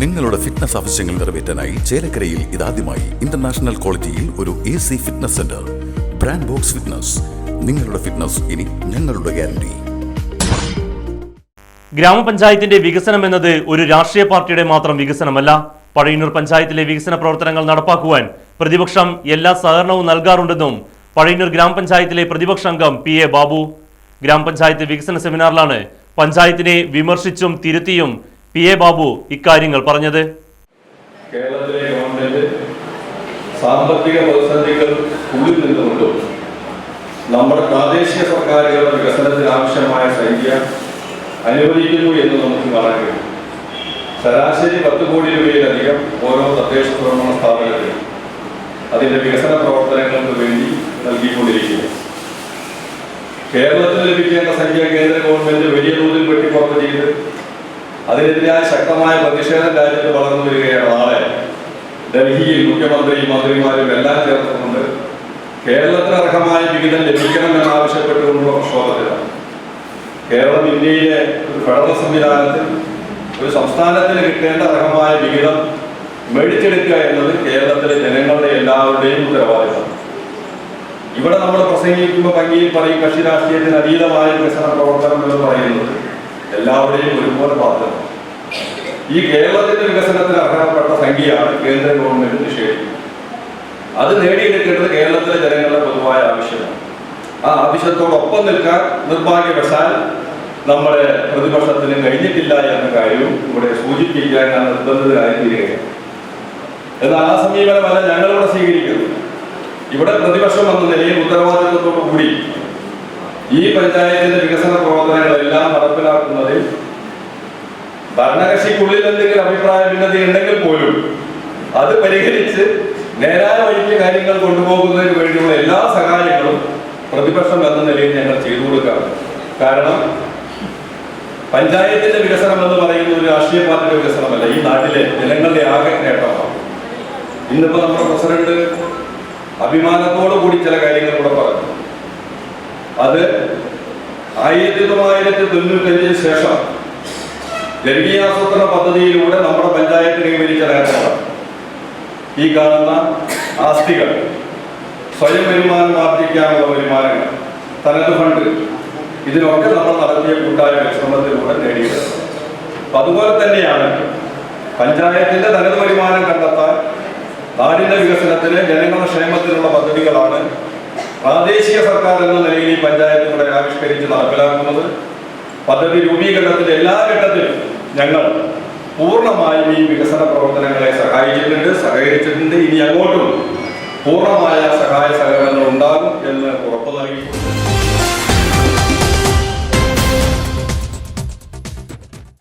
നിങ്ങളുടെ ഫിറ്റ്നസ് ആവശ്യങ്ങൾ നിറവേറ്റാനായി ചേലക്കരയിൽ ഇതാദ്യമായി ഇന്റർനാഷണൽ ക്വാളിറ്റിയിൽ ഒരു A C fitness centre brand box fitness നിങ്ങളുടെ ഫിറ്റ്നസ് ഇനി ഞങ്ങളുടെ ഗ്യാരണ്ടി ഗ്രാമപഞ്ചായത്തിന്റെ വികസനം എന്നത് ഒരു രാഷ്ട്രീയ പാർട്ടിയുടെ മാത്രം വികസനമല്ല. പഴയന്നൂർ പഞ്ചായത്തിലെ വികസന പ്രവർത്തനങ്ങൾ നടപ്പാക്കുവാൻ പ്രതിപക്ഷം എല്ലാ സഹകരണവും നൽകാറുണ്ടെന്നും പഴയന്നൂർ ഗ്രാമപഞ്ചായത്തിലെ പ്രതിപക്ഷ അംഗം പി എ ബാബു. ഗ്രാമപഞ്ചായത്ത് വികസന സെമിനാറിലാണ് പഞ്ചായത്തിനെ വിമർശിച്ചും തിരുത്തിയും പി എ ബാബു ഇക്കാര്യങ്ങൾ പറഞ്ഞത്. കേരളത്തിലെ ഗവൺമെന്റ് സാമ്പത്തിക പ്രതിസന്ധികൾ ഉള്ളിൽ നിന്നുകൊണ്ടും നമ്മുടെ പ്രാദേശിക സർക്കാരുകളുടെ വികസനത്തിന് ആവശ്യമായ സംഖ്യ അനുവദിക്കുന്നു എന്ന് നമുക്ക് കാണാൻ കഴിയും. ശരാശരി പത്ത് കോടി രൂപയിലധികം ഓരോ തദ്ദേശ ഭരണ സ്ഥാപനത്തിനും അതിന്റെ വികസന പ്രവർത്തനങ്ങൾക്ക് വേണ്ടി നൽകിക്കൊണ്ടിരിക്കുന്നു. കേരളത്തിൽ ലഭിക്കേണ്ട സംഖ്യ കേന്ദ്ര ഗവൺമെന്റ് വലിയ തോതിൽ വെട്ടിപ്പുറത്ത് ചെയ്ത് അതിനെതിരായ ശക്തമായ പ്രതിഷേധം രാജ്യത്ത് വളർന്നു വരികയാണ് നാളെ. ഡൽഹിയിൽ മുഖ്യമന്ത്രിയും മന്ത്രിമാരും എല്ലാം ചേർത്തുകൊണ്ട് കേരളത്തിന് അർഹമായ വിഹിതം ലഭിക്കണം എന്നാവശ്യപ്പെട്ടുകൊണ്ടുള്ള പ്രക്ഷോഭത്തിലാണ്. കേരളം ഇന്ത്യയിലെ ഒരു ഫെഡറൽ സംവിധാനത്തിൽ ഒരു സംസ്ഥാനത്തിന് കിട്ടേണ്ട അർഹമായ വിഹിതം മേടിച്ചെടുക്കുക എന്നത് കേരളത്തിലെ ജനങ്ങളുടെ എല്ലാവരുടെയും ഉത്തരവാദിത്തമാണ് ഇവിടെ നമ്മൾ പ്രസംഗിക്കുമ്പോൾ ഭംഗിയിൽ പറയും കക്ഷി രാഷ്ട്രീയത്തിന് അതീതമായ വികസന പ്രവർത്തനം എന്ന് പറയുന്നത് എല്ലാവരുടെയും ഒരുപോലെ ബാധ്യത ഈ കേരളത്തിന്റെ വികസനത്തിന് അർഹതപ്പെട്ട സംഖ്യയാണ് കേന്ദ്ര ഗവൺമെന്റ് നിഷേധിക്കുന്നത് അത് നേടിയെടുക്കേണ്ടത് കേരളത്തിലെ ജനങ്ങളുടെ പൊതുവായ ആവശ്യമാണ്. ആ ആവശ്യത്തോടൊപ്പം നിൽക്കാൻ നിർഭാഗ്യവശാൽ നമ്മുടെ പ്രതിപക്ഷത്തിന് കഴിഞ്ഞിട്ടില്ല എന്ന കാര്യവും ഇവിടെ സൂചിപ്പിക്കാൻ ഞാൻ നിർബന്ധിതരായി തീരുകയാണ്. എന്നാൽ ആ സമീപനമല്ല ഞങ്ങളിവിടെ സ്വീകരിക്കുന്നത്. ഇവിടെ പ്രതിപക്ഷം എന്ന നിലയിൽ ഉത്തരവാദിത്വത്തോടു കൂടി ഈ പഞ്ചായത്തിന്റെ വികസന അഭിപ്രായ ഭിന്നത ഉണ്ടെങ്കിൽ പോലും അത് പരിഹരിച്ച് നേരായ വഴിക്ക് കാര്യങ്ങൾ കൊണ്ടുപോകുന്നതിന് വേണ്ടിയുള്ള എല്ലാ സഹായങ്ങളും പ്രതിപക്ഷം എന്ന നിലയിൽ ഞങ്ങൾ ചെയ്തു കൊടുക്കാം കാരണം പഞ്ചായത്തിന്റെ വികസനം എന്ന് പറയുന്ന ഒരു രാഷ്ട്രീയ പാർട്ടിയുടെ വികസനമല്ല. ഈ നാട്ടിലെ ജനങ്ങളുടെ ആകെ നേട്ടമാണ്. ഇന്നിപ്പോ നമ്മുടെ പ്രസിഡന്റ് അഭിമാനത്തോടു കൂടി ചില കാര്യങ്ങൾ കൂടെ പറഞ്ഞു. അത് ആയിരത്തി തൊള്ളായിരത്തി തൊണ്ണൂറ്റഞ്ചിന് ശേഷം ജനകീയാസൂത്രണ പദ്ധതിയിലൂടെ നമ്മുടെ പഞ്ചായത്ത് കൈവരിച്ച നേട്ടമാണ് ഈ കാണുന്ന ആസ്തികൾ സ്വയം വരുമാനം ആർജിക്കാനുള്ള വരുമാനങ്ങൾ തനത് ഫണ്ട് ഇതിനൊക്കെ നമ്മൾ നടത്തിയ കൂട്ടായ പരിശ്രമത്തിലൂടെ നേടിയത് അതുപോലെ തന്നെയാണ് പഞ്ചായത്തിന്റെ തനത് വരുമാനം കണ്ടെത്താൻ നാടിന്റെ വികസനത്തിന് ജനങ്ങളുടെ ക്ഷേമത്തിനുള്ള പദ്ധതികളാണ് പ്രാദേശിക സർക്കാർ എന്ന നിലയിൽ ഈ പഞ്ചായത്തുകളെ ആവിഷ്കരിച്ച് നടപ്പിലാക്കുന്നത്. പദ്ധതി രൂപീകരണത്തിന്റെ എല്ലാ ഘട്ടത്തിലും ഞങ്ങൾ പൂർണമായും ഈ വികസന പ്രവർത്തനങ്ങളെ സഹായിച്ചിട്ടുണ്ട് സഹകരിച്ചിട്ടുണ്ട്. ഇനി അങ്ങോട്ടും പൂർണമായ സഹായ സഹകരണങ്ങൾ ഉണ്ടാകും എന്ന് ഉറപ്പ് നൽകി